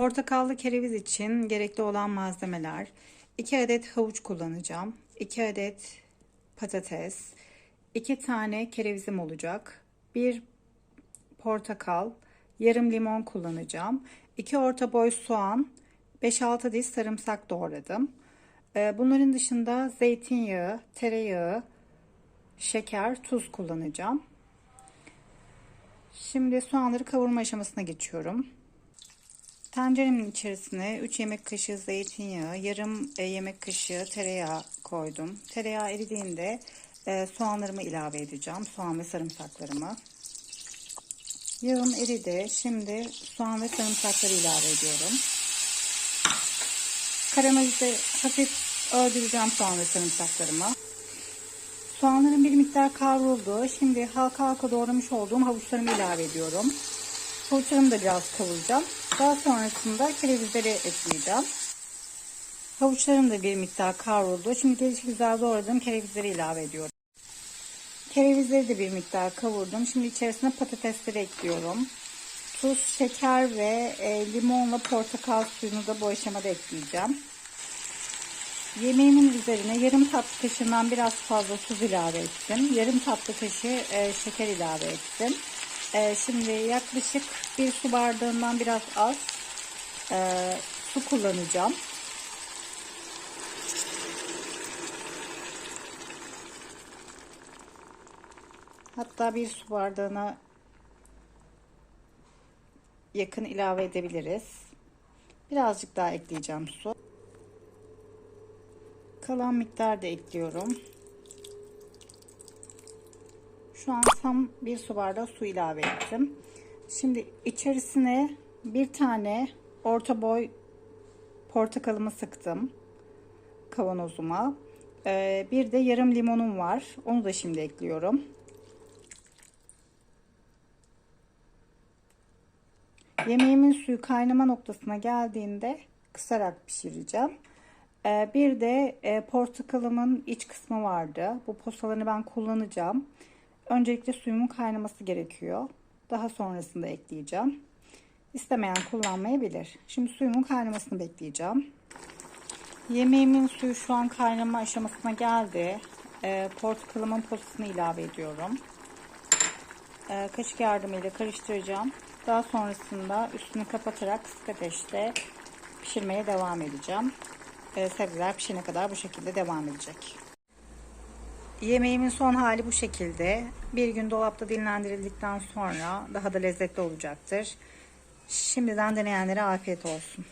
Portakallı kereviz için gerekli olan malzemeler 2 adet havuç kullanacağım. 2 adet patates, 2 tane kerevizim olacak. 1 portakal, yarım limon kullanacağım. 2 orta boy soğan, 5-6 diş sarımsak doğradım. Ee, Bunların dışında zeytinyağı, tereyağı, şeker, tuz kullanacağım. Şimdi soğanları kavurma aşamasına geçiyorum. Tenceremin içerisine 3 yemek kaşığı zeytinyağı, yarım e, yemek kaşığı tereyağı koydum. Tereyağı eridiğinde e, soğanlarımı ilave edeceğim. Soğan ve sarımsaklarımı. Yağım eridi. Şimdi soğan ve sarımsakları ilave ediyorum. Karamelize hafif öldüreceğim soğan ve sarımsaklarımı. Soğanların bir miktar kavruldu. Şimdi halka halka doğramış olduğum havuçlarımı ilave ediyorum. Havuçlarımı da biraz kavuracağım. Daha sonrasında kerevizleri ekleyeceğim. Havuçlarım da bir miktar kavruldu. Şimdi gelişi güzel doğradığım kerevizleri ilave ediyorum. Kerevizleri de bir miktar kavurdum. Şimdi içerisine patatesleri ekliyorum. Tuz, şeker ve e, limonla portakal suyunu da bu aşamada ekleyeceğim. Yemeğimin üzerine yarım tatlı kaşığından biraz fazla tuz ilave ettim. Yarım tatlı kaşığı e, şeker ilave ettim. E, şimdi yaklaşık bir su bardağından biraz az e, su kullanacağım. Hatta bir su bardağına yakın ilave edebiliriz. Birazcık daha ekleyeceğim su. Kalan miktar da ekliyorum. Şu an tam bir su bardağı su ilave ettim. Şimdi içerisine bir tane orta boy portakalımı sıktım kavanozuma. Ee, bir de yarım limonum var. Onu da şimdi ekliyorum. Yemeğimin suyu kaynama noktasına geldiğinde kısarak pişireceğim. Ee, bir de e, portakalımın iç kısmı vardı. Bu posalarını ben kullanacağım. Öncelikle suyumun kaynaması gerekiyor. Daha sonrasında ekleyeceğim. İstemeyen kullanmayabilir. Şimdi suyumun kaynamasını bekleyeceğim. Yemeğimin suyu şu an kaynama aşamasına geldi. E, portakalımın posasını ilave ediyorum. E, kaşık yardımıyla karıştıracağım. Daha sonrasında üstünü kapatarak kısık ateşte pişirmeye devam edeceğim. E, sebzeler pişene kadar bu şekilde devam edecek. Yemeğimin son hali bu şekilde. Bir gün dolapta dinlendirildikten sonra daha da lezzetli olacaktır. Şimdiden deneyenlere afiyet olsun.